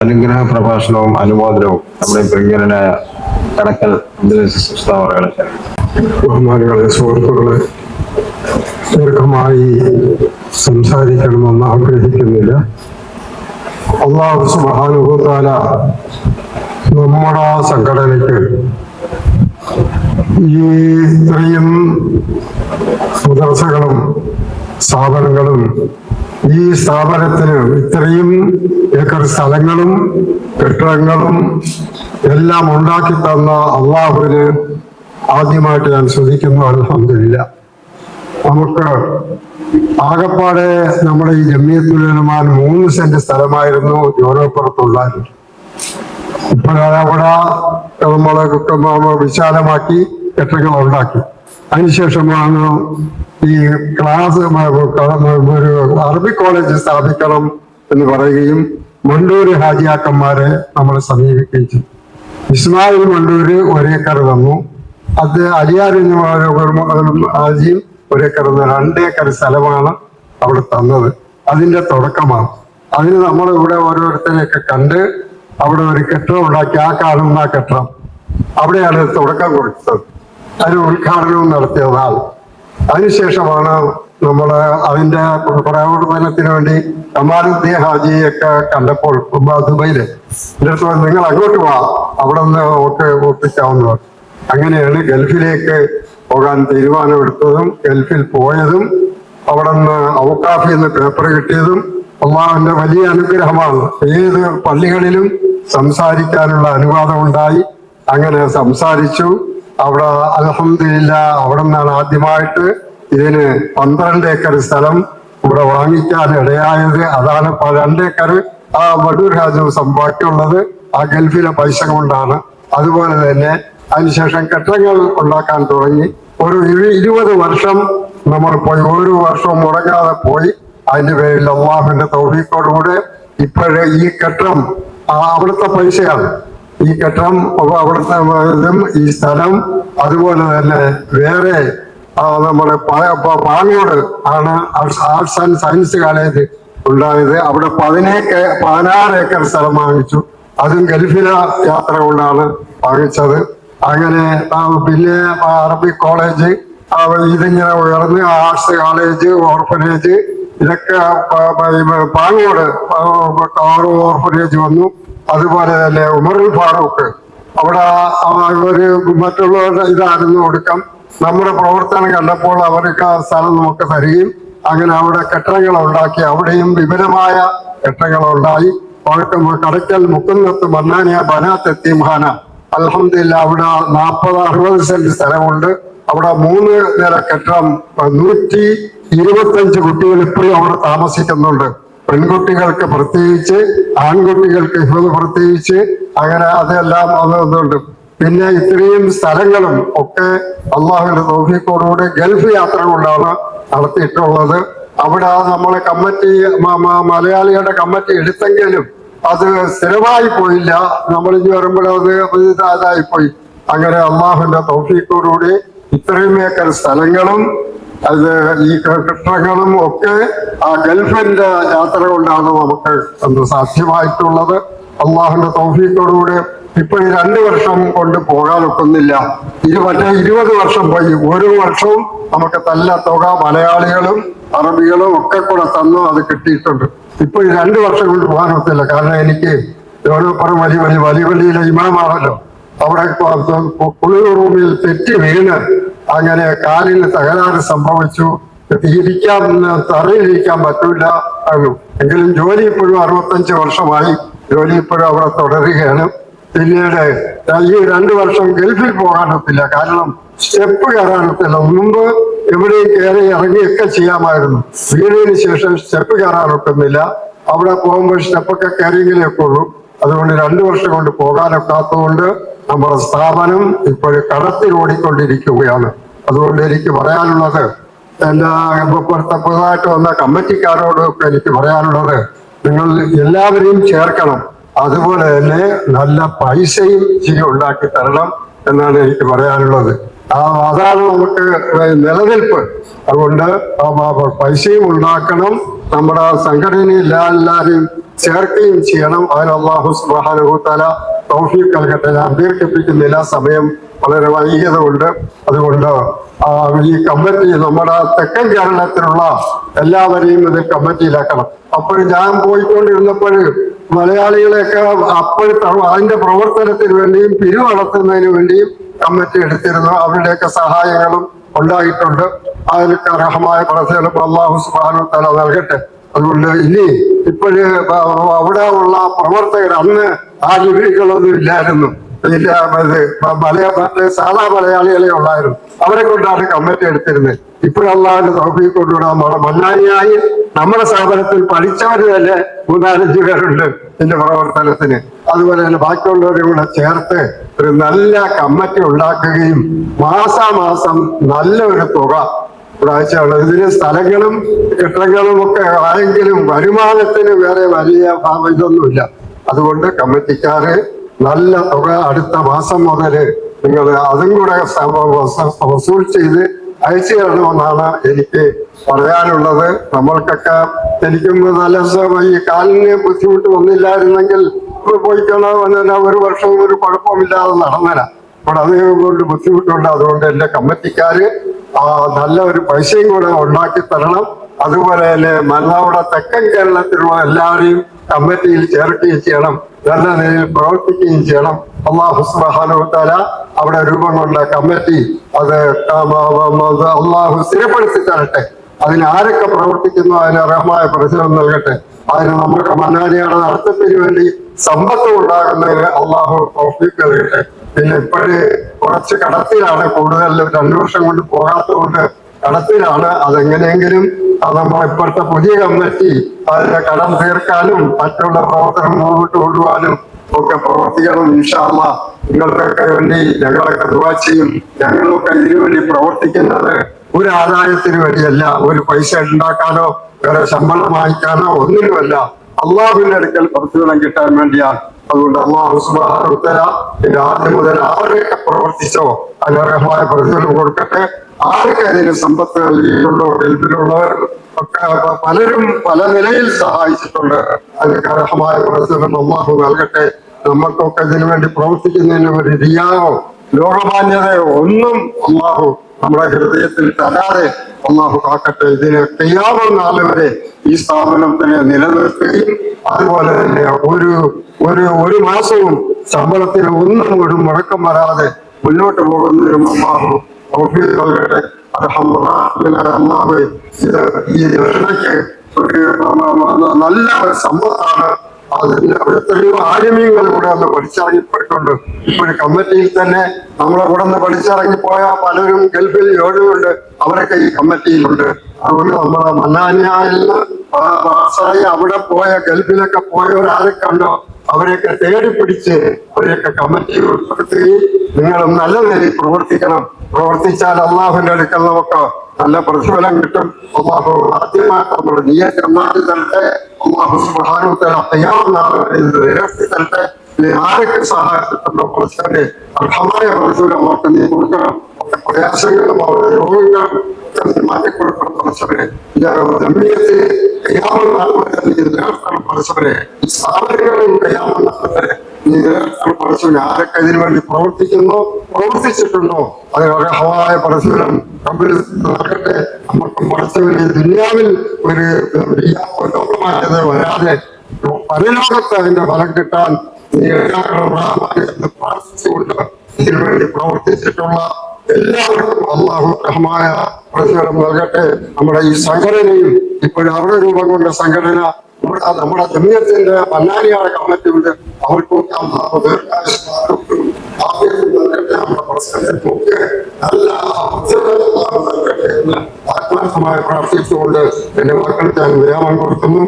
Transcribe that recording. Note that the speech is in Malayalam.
അനുഗ്രഹ പ്രഭാഷണവും അനുമോദനവും നമ്മുടെ പ്രിയനായ കടക്കൽ അവരുടെ സുഹൃത്തുക്കളെ ദീർഘമായി സംസാരിക്കണമെന്ന് ആഗ്രഹിക്കുന്നില്ല. അള്ളാഹു സുബാനുഭൂത്താല നമ്മുടെ സംഘടനയ്ക്ക് ഈ ഇത്രയും മദ്രസകളും സ്ഥാപനങ്ങളും ഈ സ്ഥാപനത്തിന് ഇത്രയും ഏക്കർ സ്ഥലങ്ങളും കെട്ടിടങ്ങളും എല്ലാം ഉണ്ടാക്കി തന്ന അള്ളാഹുവിന് ആദ്യമായിട്ട് ഞാൻ ശ്രദ്ധിക്കുന്നു അലഹമില്ല നമുക്ക് ആകപ്പാടെ നമ്മുടെ ഈ ജമ്മിയത്തുലമാൻ മൂന്ന് സെന്റ് സ്ഥലമായിരുന്നു യൂറോപ്പുറത്തുണ്ടായിരുന്നത് ഇപ്പോഴവിടെ നമ്മളെ വിശാലമാക്കി കെട്ടിടങ്ങൾ ഉണ്ടാക്കി. അതിനുശേഷമാണ് ഈ ക്ലാസ് ഒരു അറബി കോളേജ് സ്ഥാപിക്കണം എന്ന് പറയുകയും മണ്ടൂര് ഹാജിയാക്കന്മാരെ നമ്മൾ സമീപിക്കുകയും ചെയ്തു. ഇസ്മായിൽ മണ്ടൂര് ഒരേക്കർ തന്നു. അത് അലിയാരിന് ഹാജിയും ഒരേക്കർ തന്നു. രണ്ടേക്കർ സ്ഥലമാണ് അവിടെ തന്നത്. അതിന്റെ തുടക്കമാണ്. അതിന് നമ്മൾ ഇവിടെ ഓരോരുത്തരെയൊക്കെ കണ്ട് അവിടെ ഒരു കെട്ടിടം ഉണ്ടാക്കി ആ കാണുന്ന കെട്ടിടം അവിടെയാണ് തുടക്കം കുറിച്ചത്. അതിന് ഉദ്ഘാടനവും നടത്തിയതാണ്. അതിനുശേഷമാണ് നമ്മൾ അതിന്റെ പ്രവർത്തനത്തിന് വേണ്ടി കമാലുദ്ദീൻ ഹാജിയൊക്കെ കണ്ടപ്പോൾ ദുബൈയിൽ. എന്റെ അടുത്ത് നിങ്ങൾ അങ്ങോട്ട് പോവാ അവിടെ നിന്ന് ഓട്ട് ഒപ്പിക്കാവുന്നവർ അങ്ങനെയാണ് ഗൾഫിലേക്ക് പോകാൻ തീരുമാനമെടുത്തതും ഗൾഫിൽ പോയതും അവിടെ നിന്ന് ഔക്കാഫിൽ നിന്ന് പേപ്പർ കിട്ടിയതും അള്ളാഹുവിന്റെ വലിയ അനുഗ്രഹമാണ്. ഏത് പള്ളികളിലും സംസാരിക്കാനുള്ള അനുവാദം ഉണ്ടായി അങ്ങനെ സംസാരിച്ചു. അവിടെ അലഹമില്ല അവിടെ നിന്നാണ് ആദ്യമായിട്ട് ഇതിന് പന്ത്രണ്ട് ഏക്കർ സ്ഥലം ഇവിടെ വാങ്ങിക്കാൻ ഇടയായത്. അതാണ് പ- രണ്ട് ഏക്കർ ആ വടൂർ രാജവസം ബാക്കിയുള്ളത് ആ ഗൾഫിലെ പൈസ കൊണ്ടാണ്. അതുപോലെ തന്നെ അതിനുശേഷം കെട്ടങ്ങൾ ഉണ്ടാക്കാൻ തുടങ്ങി. ഒരു ഇരു- ഇരുപത് വർഷം നമ്മൾ പോയി. ഒരു വർഷവും മുടങ്ങാതെ പോയി. അതിന്റെ പേരിൽ അള്ളാഹുവിന്റെ തൗഫീഖോടുകൂടെ ഇപ്പോഴേ ഈ കെട്ടം അവിടുത്തെ പൈസയാണ്. ഈ ഘട്ടം അവിടുത്തെ ഈ സ്ഥലം അതുപോലെ തന്നെ വേറെ നമ്മുടെ പാങ്ങോട് ആണ് ആർട്സ് ആൻഡ് സയൻസ് കോളേജ് ഉണ്ടായത്. അവിടെ പതിനേക്ക് പതിനാറ് ഏക്കർ സ്ഥലം വാങ്ങിച്ചു. അതും ഗൾഫില യാത്ര കൊണ്ടാണ് വാങ്ങിച്ചത്. അങ്ങനെ പിന്നെ അറബി കോളേജ് ഇതിങ്ങനെ ഉയർന്ന് ആർട്സ് കോളേജ് ഓർഫനേജ് ഇതൊക്കെ പാങ്ങോട് ഓർഫനേജ് വന്നു. അതുപോലെ തന്നെ ഉമർ ഫാറൂഖ്. അവിടെ ഒരു മറ്റുള്ളവരുടെ ഇതായിരുന്നു ഒടുക്കം നമ്മുടെ പ്രവർത്തനം കണ്ടപ്പോൾ അവർക്ക് ആ സ്ഥലം നമുക്ക് തരികയും അങ്ങനെ അവിടെ കെട്ടിടങ്ങൾ ഉണ്ടാക്കി. അവിടെയും വിപുലമായ കെട്ടിടങ്ങൾ ഉണ്ടായി. വഴക്കം കടയ്ക്കൽ മുക്കുന്നത്ത് മന്നാനിയ ബനാത്ത് മഹാന അലഹമില്ല അവിടെ നാൽപ്പത് അറുപത് സെന്റ് സ്ഥലമുണ്ട്. അവിടെ മൂന്ന് നില കെട്ടിടം നൂറ്റി ഇരുപത്തഞ്ച് കുട്ടികൾ ഇപ്പോഴും അവിടെ താമസിക്കുന്നുണ്ട്. പെൺകുട്ടികൾക്ക് പ്രത്യേകിച്ച് ആൺകുട്ടികൾക്ക് ഹിഫത് പ്രത്യേകിച്ച് അങ്ങനെ അതെല്ലാം അതുണ്ട് പിന്നെ ഇത്രയും സ്ഥലങ്ങളും ഒക്കെ അള്ളാഹുവിന്റെ തോഫിക്കോടുകൂടി ഗൾഫ് യാത്ര കൊണ്ടാണ് നടത്തിയിട്ടുള്ളത്. അവിടെ നമ്മളെ കമ്മിറ്റി മലയാളികളുടെ കമ്മിറ്റി എടുത്തെങ്കിലും അത് സ്ഥിരമായി പോയില്ല. നമ്മൾ ഇനി വരുമ്പോൾ അത് ഇതായി പോയി. അങ്ങനെ അള്ളാഹുവിന്റെ തോഫിക്കോടുകൂടി ഇത്രയും ഏക്കർ സ്ഥലങ്ങളും അത് ഈ കെട്ടിടങ്ങളും ഒക്കെ ആ ഗൾഫിന്റെ യാത്ര കൊണ്ടാണ് നമുക്ക് അത് സാധ്യമായിട്ടുള്ളത്. അള്ളാഹുന്റെ ഇപ്പൊ ഈ രണ്ട് വർഷം കൊണ്ട് പോകാനൊക്കുന്നില്ല. ഇത് മറ്റേ ഇരുപത് വർഷം പോയി. ഓരോ വർഷവും നമുക്ക് തല്ല തുക മലയാളികളും അറബികളും ഒക്കെ കൂടെ തന്നു അത് കിട്ടിയിട്ടുണ്ട്. ഇപ്പൊ ഈ രണ്ട് വർഷം കൊണ്ട് പോകാനൊക്കില്ല കാരണം എനിക്ക് ഓരോപ്പുറം വലിയ വലിയ വലിയ വലിയ ഇമാമാണല്ലോ. അവിടെ കുളിർ റൂമിൽ തെറ്റി വീണ് അങ്ങനെ കാലിൽ തകരാറ് സംഭവിച്ചു. ഇരിക്കാൻ തറയിരിക്കാൻ പറ്റൂല. എങ്കിലും ജോലി ഇപ്പോഴും അറുപത്തഞ്ച് വർഷമായി. ജോലി ഇപ്പോഴും അവിടെ തുടരുകയാണ്. പിന്നീട് ഈ രണ്ടു വർഷം ഗൾഫിൽ പോകാനൊത്തില്ല കാരണം സ്റ്റെപ്പ് കയറാനൊത്തില്ല മുമ്പ് എവിടെയും കയറി ഇറങ്ങിയൊക്കെ ചെയ്യാമായിരുന്നു. വീടിന് ശേഷം സ്റ്റെപ്പ് കയറാനൊക്കുന്നില്ല. അവിടെ പോകുമ്പോൾ സ്റ്റെപ്പൊക്കെ കയറിയെങ്കിലേ ഉള്ളൂ അതുകൊണ്ട് രണ്ടു വർഷം കൊണ്ട് പോകാനൊക്കാത്തതുകൊണ്ട് നമ്മുടെ സ്ഥാപനം ഇപ്പോഴും കടത്തിൽ ഓടിക്കൊണ്ടിരിക്കുകയാണ് അതുകൊണ്ട് എനിക്ക് പറയാനുള്ളത് എന്റെ ഇപ്പോഴത്തെ പുതുതായിട്ട് വന്ന കമ്മിറ്റിക്കാരോടൊക്കെ എനിക്ക് പറയാനുള്ളത് നിങ്ങൾ എല്ലാവരെയും ചേർക്കണം. അതുപോലെ തന്നെ നല്ല പൈസയും ഇച്ചിരി ഉണ്ടാക്കി തരണം എന്നാണ് എനിക്ക് പറയാനുള്ളത്. അതാണ് നമുക്ക് നിലനിൽപ്പ്. അതുകൊണ്ട് പൈസയും ഉണ്ടാക്കണം. നമ്മുടെ സംഘടനയിൽ എല്ലാവരെയും ചേർക്കുകയും ചെയ്യണം. അതിന് അള്ളാഹു സുബാനുഭൂത്തല തൗഫീഖ് നൽകട്ടെ. ഞാൻ ദീർഘിപ്പിക്കുന്നില്ല സമയം വളരെ വൈകിയത കൊണ്ട് അതുകൊണ്ട് ഈ കമ്മിറ്റി നമ്മുടെ തെക്കൻ കേരളത്തിലുള്ള എല്ലാവരെയും ഇത് കമ്മിറ്റിയിലാക്കണം. അപ്പോൾ ഞാൻ പോയിക്കൊണ്ടിരുന്നപ്പോൾ മലയാളികളെയൊക്കെ അപ്പോൾ അതിന്റെ പ്രവർത്തനത്തിന് വേണ്ടിയും പിരിവ് നടത്തുന്നതിന് വേണ്ടിയും കമ്മിറ്റി എടുത്തിരുന്നു. അവരുടെയൊക്കെ സഹായങ്ങളും ഉണ്ടായിട്ടുണ്ട്. അതിലൊക്കെ അർഹമായ പ്രസേലും അള്ളാഹു സുബാനു തല നൽകട്ടെ. അതുകൊണ്ട് ഇനി ഇപ്പോഴ് അവിടെ ഉള്ള പ്രവർത്തകർ അന്ന് ആ ഇല്ലായിരുന്നു. മലയാള സാധാ മലയാളികളെ ഉണ്ടായിരുന്നു അവരെ കൊണ്ടാണ് കമ്മിറ്റി എടുത്തിരുന്നത്. ഇപ്പോഴല്ലാണ്ട് തോപ്പിൽ കൊണ്ടുവിടാൻ മന്നാനിയായി നമ്മുടെ സ്ഥാപനത്തിൽ പഠിച്ചവര് തന്നെ മൂന്നാലഞ്ച് പേരുണ്ട് ഇതിന്റെ പ്രവർത്തനത്തിന്. അതുപോലെ തന്നെ ബാക്കിയുള്ളവരെ കൂടെ ചേർത്ത് ഒരു നല്ല കമ്മിറ്റി ഉണ്ടാക്കുകയും മാസാമാസം നല്ലൊരു തുക ഒരാഴ്ചയാണ് ഇതിന് സ്ഥലങ്ങളും കെട്ടിടങ്ങളും ഒക്കെ ആയെങ്കിലും വരുമാനത്തിന് വേറെ വലിയ ഇതൊന്നുമില്ല. അതുകൊണ്ട് കമ്മിറ്റിക്കാര് നല്ല തുക അടുത്ത മാസം മുതൽ നിങ്ങൾ അതും കൂടെ വസൂൾ ചെയ്ത് അയച്ചു തരണമെന്നാണ് എനിക്ക് പറയാനുള്ളത്. നമ്മൾക്കൊക്കെ എനിക്കും നല്ല ഈ കാലിന് ബുദ്ധിമുട്ട് വന്നില്ലായിരുന്നെങ്കിൽ പോയിക്കോളാം. ഒരു വർഷം ഒരു കുഴപ്പമില്ലാതെ നടന്നേനാ അപ്പോൾ അത് കൊണ്ട് ബുദ്ധിമുട്ടുണ്ട്. അതുകൊണ്ട് എന്റെ കമ്മിറ്റിക്കാര് നല്ല ഒരു പൈസയും കൂടെ ഉണ്ടാക്കി തരണം. അതുപോലെ തന്നെ മലനാവിടെ തെക്കൻ കേരളത്തിലുള്ള എല്ലാവരെയും കമ്മിറ്റിയിൽ ചേർക്കുകയും ചെയ്യണം. നല്ല നിലയിൽ പ്രവർത്തിക്കുകയും ചെയ്യണം. അള്ളാഹു സുബ്ഹാനഹു അവിടെ രൂപം കൊണ്ട കമ്മിറ്റി അത് അള്ളാഹു സ്ഥിരപ്പെടുത്തി തരട്ടെ. അതിന് ആരൊക്കെ പ്രവർത്തിക്കുന്നു? അതിന് അർഹമായ പരിസരം നൽകട്ടെ. അതിന് നമ്മുടെ മന്നാരിയുടെ നടത്തത്തിന് വേണ്ടി സമ്പത്ത് ഉണ്ടാകുന്നതിന് അള്ളാഹു തൗഫീഖ് നൽകട്ടെ. പിന്നെ ഇപ്പോഴേ കുറച്ച് കടത്തിലാണ് കൂടുതൽ രണ്ടു വർഷം കൊണ്ട് പോകാത്തതുകൊണ്ട് കടത്തിലാണ്. അതെങ്ങനെയെങ്കിലും അത് നമ്മൾ ഇപ്പോഴത്തെ പുതിയ കമ്മിറ്റി അതിന്റെ കടം തീർക്കാനും മറ്റുള്ള പ്രവർത്തനം മുന്നോട്ട് കൊണ്ടുപോകാനും ഒക്കെ പ്രവർത്തിക്കണം ഇൻഷാല്ല നിങ്ങൾക്കൊക്കെ വേണ്ടി ഞങ്ങളൊക്കെ ദുവാ ഞങ്ങളൊക്കെ ഇതിനു വേണ്ടി പ്രവർത്തിക്കുന്നത് ഒരു ആദായത്തിന് വേണ്ടിയല്ല ഒരു പൈസ ഉണ്ടാക്കാനോ വേറെ ശമ്പളം വാങ്ങിക്കാനോ ഒന്നിനുമല്ല. അള്ളാഹുവിന്റെ അടുക്കൽ പ്രതിഫലം കിട്ടാൻ വേണ്ടിയാ. അതുകൊണ്ട് അള്ളാഹു സുബാന ആദ്യം മുതൽ ആരൊക്കെ പ്രവർത്തിച്ചോ. അനർഹമായ പ്രതിഫലം കൊടുക്കട്ടെ. ആരൊക്കെ അതിന് സമ്പത്ത് നൽകിയിട്ടുണ്ടോ? ഗൾഫിലുള്ളവർ ഒക്കെ പലരും പല നിലയിൽ സഹായിച്ചിട്ടുണ്ട്. അതിന് അർഹമായ പ്രതിഫലം അള്ളാഹു നൽകട്ടെ. നമ്മൾക്കൊക്കെ ഇതിനു വേണ്ടി പ്രവർത്തിക്കുന്നതിന് ഒരു റിയാവോ ലോകമാന്യതയോ ഒന്നും അള്ളാഹു നമ്മുടെ ഹൃദയത്തിൽ തരാതെ അള്ളാഹു കാക്കട്ടെ. ഇതിന് ചെയ്യാവുന്ന നാൾ വരെ ഈ സ്ഥാപനത്തിനെ നിലനിർത്തുകയും അതുപോലെ തന്നെ ഒരു ഒരു ഒരു മാസവും ശമ്പളത്തിന് ഒന്നും ഒരു മുടക്കം വരാതെ മുന്നോട്ട് പോകുന്നതിനും അള്ളാഹു നൽകട്ടെ. അള്ളാഹു ഇത് ഈ നല്ല ഒരു സമ്പത്താണ് അതിന്റെ എത്രയോ ആര്യമീങ്ങൾ കൂടെ ഒന്ന് പഠിച്ചിറങ്ങിപ്പെട്ടുണ്ട് ഇപ്പൊ കമ്മിറ്റിയിൽ തന്നെ നമ്മളെ കൂടെ ഒന്ന് പഠിച്ചിറങ്ങിപ്പോയ പലരും ഗൾഫിൽ ജോലിയുണ്ട് അവരൊക്കെ ഈ കമ്മിറ്റിയിലുണ്ട്. അതുകൊണ്ട് നമ്മളെ മന്നാനിയായിൽ പാസ്സായി അവിടെ പോയ ഗൾഫിലൊക്കെ പോയവരാരെ കണ്ടോ? അവരെയൊക്കെ തേടി പിടിച്ച് അവരെയൊക്കെ കമ്മിറ്റിയിൽ ഉൾപ്പെടുത്തുകയും നിങ്ങളും നല്ല നിലയിൽ പ്രവർത്തിക്കണം. പ്രവർത്തിച്ചാൽ അള്ളാഹുവിന്റെ അടുക്കൽ നമുക്ക് നല്ല പ്രതിഫലം കിട്ടും. അള്ളാഹു ആദ്യമായിട്ട് നമ്മൾ നീയത്ത് നന്നാക്കി തരട്ടെ അള്ളാഹു സുബ്ഹാനഹു തയ്യാറുന്നാണ് ഇത് നിരത്തി തരട്ടെ നീ ആരൊക്കെ സഹായത്തിട്ടുണ്ടോ കുറച്ചവരെ അർഹമായ പ്രതിഫലം അവർക്ക് നീ കൊടുക്കണം. അവരുടെ പ്രയാസങ്ങളും അവരുടെ രോഗങ്ങളും ഒക്കെ നീ മാറ്റിക്കൊടുക്കണം കുറച്ചവരെ ജമീയത്തെ കയ്യാമെന്നാണ് നീ നിലനിർത്തണം കുറച്ചവരെ സ്ഥാപനങ്ങളും കയ്യാമെന്നാണ് കുറച്ചവരെ ആരൊക്കെ ഇതിനു വേണ്ടി പ്രവർത്തിക്കുന്നു പ്രവർത്തിച്ചിട്ടുണ്ടോ? അത് അർഹമായ ദുനിയാവിൽ ഒരു ലോകമാറ്റത് വരാതെ പരലോകത്ത് അതിന്റെ ഫലം കിട്ടാൻ പ്രാർത്ഥിച്ചുകൊണ്ട് പ്രവർത്തിച്ചിട്ടുള്ള എല്ലാവർക്കും നൽകട്ടെ. നമ്മുടെ ഈ സംഘടനയും ഇപ്പോഴും അവരുടെ രൂപം കൊണ്ട സംഘടന നമ്മുടെ നമ്മുടെ ജമീയത്തിന്റെ കമ്മിറ്റി ഉണ്ട് അവർക്കും ദീർഘായുസ്സും ആഫിയത്തും നൽകട്ടെ നമ്മുടെ പ്രശ്നങ്ങൾക്ക് നല്ല അവസരം അള്ളാഹു നൽകട്ടെ എന്ന് ആത്മാർത്ഥമായി പ്രാർത്ഥിച്ചുകൊണ്ട് എന്റെ മക്കൾക്ക് ഞാൻ വിരാമം കൊടുക്കുന്നു.